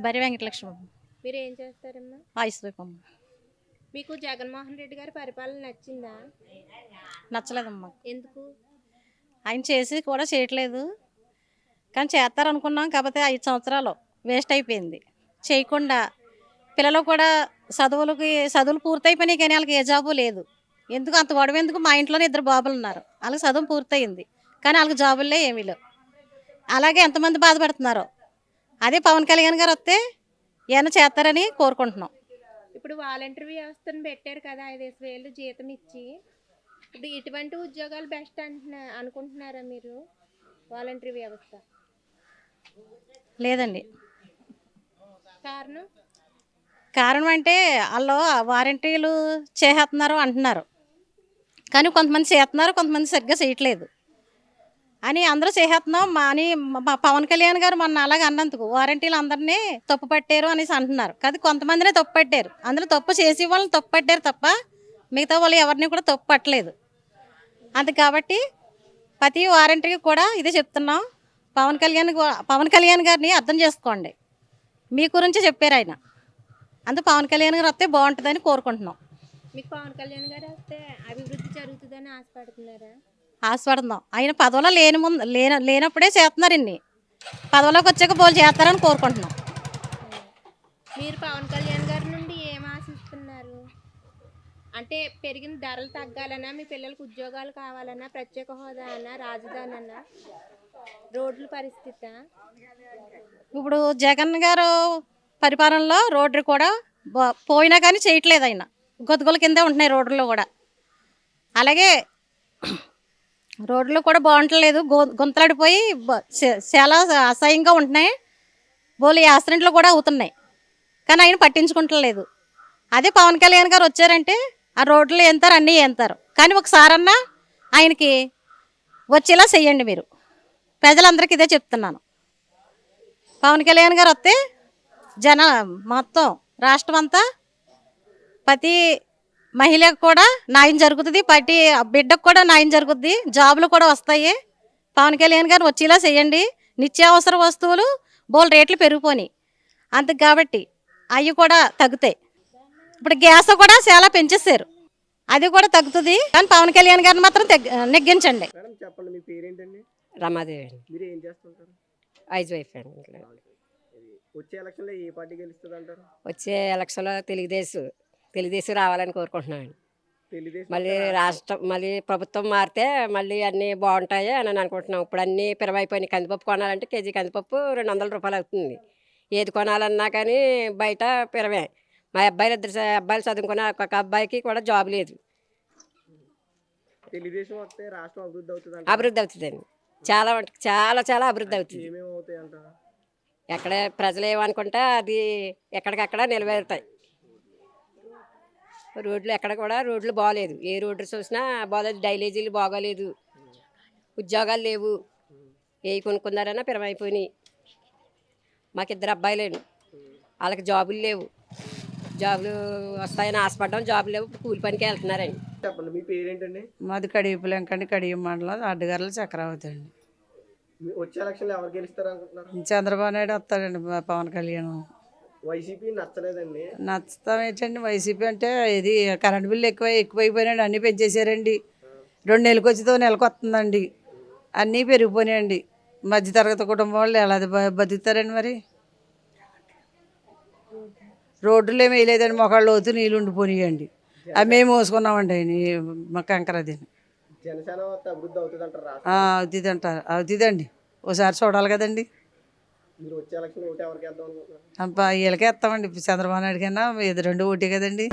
బరి వెంకటలక్ష్మి మీరు ఏం చేస్తారమ్మా? వాయిస్ మీకు జగన్మోహన్ రెడ్డి గారి పరిపాలన నచ్చిందా? నచ్చలేదమ్మా. ఎందుకు? ఆయన చేసి కూడా చేయట్లేదు. కానీ చేస్తారనుకున్నాం కాకపోతే ఐదు సంవత్సరాలు వేస్ట్ అయిపోయింది. చేయకుండా పిల్లలు కూడా చదువులకి చదువులు పూర్తయిపోయినాయి కానీ వాళ్ళకి ఏ జాబు లేదు. ఎందుకు అంత గొడవ ఎందుకు? మా ఇంట్లోనే ఇద్దరు బాబులు ఉన్నారు. వాళ్ళకి చదువు పూర్తయింది. కానీ వాళ్ళకి జాబులే ఏమీ లేవు. అలాగే ఎంతమంది బాధపడుతున్నారో? అదే పవన్ కళ్యాణ్ గారు వస్తే ఏమైనా చేస్తారని కోరుకుంటున్నాం. ఇప్పుడు వాలంటీర్ వ్యవస్థను పెట్టారు కదా ఐదేసి వేలు జీతం ఇచ్చి. ఇప్పుడు ఇటువంటి ఉద్యోగాలు బెస్ట్ అంటున్నా అనుకుంటున్నారా మీరు వాలంటీర్ వ్యవస్థ? లేదండి. కారణం? కారణం అంటే వాళ్ళు వారంటీలు చేసేస్తున్నారు అంటున్నారు. కానీ కొంతమంది చేస్తున్నారు కొంతమంది సరిగ్గా చేయట్లేదు. అని అందరూ చేసేస్తున్నాం. మా అని మా పవన్ కళ్యాణ్ గారు మొన్న అలాగ అన్నందుకు వారంటీలు అందరినీ తప్పు పట్టారు అనేసి అంటున్నారు. కాదు కొంతమందినే తప్పు పట్టారు. అందులో తప్పు చేసి వాళ్ళని తప్పు పట్టారు తప్ప మిగతా వాళ్ళు ఎవరిని కూడా తప్పు పట్టలేదు. అందు కాబట్టి ప్రతి వారంటీకి కూడా ఇదే చెప్తున్నాం. పవన్ కళ్యాణ్ పవన్ కళ్యాణ్ గారిని అర్థం చేసుకోండి. మీ గురించి చెప్పారు ఆయన. అందుకు పవన్ కళ్యాణ్ గారు వస్తే బాగుంటుందని కోరుకుంటున్నాం. మీకు పవన్ కళ్యాణ్ గారు వస్తే అభివృద్ధి జరుగుతుందని ఆశపడుతున్నారా? ఆశపడుతున్నాం ఆయన పదవిలో లేని ముందు లేన లేనప్పుడే చేస్తున్నారు ఇన్ని. పదవిలోకి వచ్చాక పోలు చేస్తారని కోరుకుంటున్నాం. మీరు పవన్ కళ్యాణ్ గారి నుండి ఏం ఆశిస్తున్నారు? అంటే పెరిగిన ధరలు తగ్గాలన్నా మీ పిల్లలకు ఉద్యోగాలు కావాలన్నా ప్రత్యేక హోదా అన్నా రాజధాని అన్నా రోడ్ల పరిస్థితి? ఇప్పుడు జగన్ గారు పరిపాలనలో రోడ్డు కూడా పోయినా కానీ చేయట్లేదు ఆయన. గొతుకుల కిందే ఉంటున్నాయి రోడ్లు కూడా. అలాగే రోడ్లు కూడా బాగుంటలేదు. గుంతలాడిపోయి చాలా అసహ్యంగా ఉంటున్నాయి. బోలు యాక్సిడెంట్లు కూడా అవుతున్నాయి. కానీ ఆయన పట్టించుకుంటలేదు. అదే పవన్ కళ్యాణ్ గారు వచ్చారంటే ఆ రోడ్లు ఎంతారు అన్నీ ఎంతారు కానీ ఒకసారన్నా ఆయనకి వచ్చేలా చెయ్యండి మీరు. ప్రజలందరికీ ఇదే చెప్తున్నాను. పవన్ కళ్యాణ్ గారు వస్తే జన మొత్తం రాష్ట్రం అంతా ప్రతి మహిళకు కూడా న్యాయం జరుగుతుంది ప్రతి బిడ్డకు కూడా న్యాయం జరుగుద్ది జాబులు కూడా వస్తాయి. పవన్ కళ్యాణ్ గారు వచ్చేలా చేయండి. నిత్యావసర వస్తువులు బోల్ రేట్లు పెరిగిపోయినాయి. అందుకు కాబట్టి అవి కూడా తగ్గుతాయి. ఇప్పుడు గ్యాస్ కూడా చాలా పెంచేసారు అది కూడా తగ్గుతుంది. కానీ పవన్ కళ్యాణ్ గారిని మాత్రం తగ్గి నెగ్గించండి. మేడం చెప్పండి మీ పేరేంటండి? రమాదేవి అండి. మీరు ఏం చేస్తుంటారు? ఐజ్ వైఫ్ అండి ఇంట్లో. ఇది వచ్చే ఎలక్షన్లో ఏ పార్టీ గెలుస్తుంది అంటారు వచ్చే ఎలక్షన్లో తెలుగుదేశం. తెలుగుదేశం రావాలని కోరుకుంటున్నాను తెలుగుదేశం మళ్ళీ రాష్ట్రం మళ్ళీ ప్రభుత్వం మారితే మళ్ళీ అన్నీ బాగుంటాయి అని అనుకుంటున్నాం. ఇప్పుడు అన్నీ పిరవైపోయినాయి. కందిపప్పు కొనాలంటే కేజీ కందిపప్పు రెండు వందల రూపాయలు అవుతుంది. ఏది కొనాలన్నా కానీ బయట పిరవే. మా అబ్బాయిలు ఇద్దరు అబ్బాయిలు చదువుకున్న ఒక్కొక్క అబ్బాయికి కూడా జాబ్ లేదు. తెలుగుదేశం వస్తే రాష్ట్రం అభివృద్ధి అవుతుంది అభివృద్ధి అవుతుందండి. చాలా చాలా చాలా అభివృద్ధి అవుతుంది. ఎక్కడ ప్రజలు ఏమనుకుంటే అది ఎక్కడికక్కడ నిలబెడతాయి రోడ్లు ఎక్కడ కూడా రోడ్లు బాగలేదు ఏ రోడ్లు చూసినా బాగలేదు డైలేజీలు బాగోలేదు. ఉద్యోగాలు లేవు. ఏ కొనుక్కున్నారన్నా పిరమైపోయినాయి. మాకు ఇద్దరు అబ్బాయిలేను వాళ్ళకి జాబులు లేవు. జాబులు వస్తాయని ఆశపడ్డాం. జాబులు లేవు. కూలి పనికి వెళ్తున్నారండి. చెప్పండి మీ పేరేంటండి? మాది కడియపులంకండి కడియం మండలం అడ్డగారుల చక్రవర్తి అండి వచ్చే ఎలక్షన్లో ఎవరు గెలుస్తారు అనుకుంటున్నారు చంద్రబాబు నాయుడు వస్తాడండి పవన్ కళ్యాణ్. వైసీపీ నచ్చలేదండి. నచ్చుతాం ఏంటండి? వైసీపీ అంటే ఇది కరెంట్ బిల్లు ఎక్కువ ఎక్కువైపోయినాయండి. అన్నీ పెంచేశారండి. రెండు నెలలకు వచ్చితో నెలకు వస్తుందండి. అన్నీ పెరిగిపోయినాయండి. మధ్యతరగతి కుటుంబం వాళ్ళు ఎలా బతుకుతారండి మరి? రోడ్లు ఏమి వేయలేదండి. మొక్కళ్ళు లోతు నీళ్ళు ఉండిపోయినాయండి. అవి మేము మోసుకున్నామండి మా కంకరదిని. అవుతుంది అంటారు అవుతుందండి. ఒకసారి చూడాలి కదండి. మీరు వచ్చే ఎలక్షన్ ఓటు ఎవరికి వేద్దాం అనుకుంటున్నారు? అబ్బా వీళ్ళకే ఇస్తామండి చంద్రబాబు నాయుడు కన్నా ఇది రెండు ఒకటి కదండి.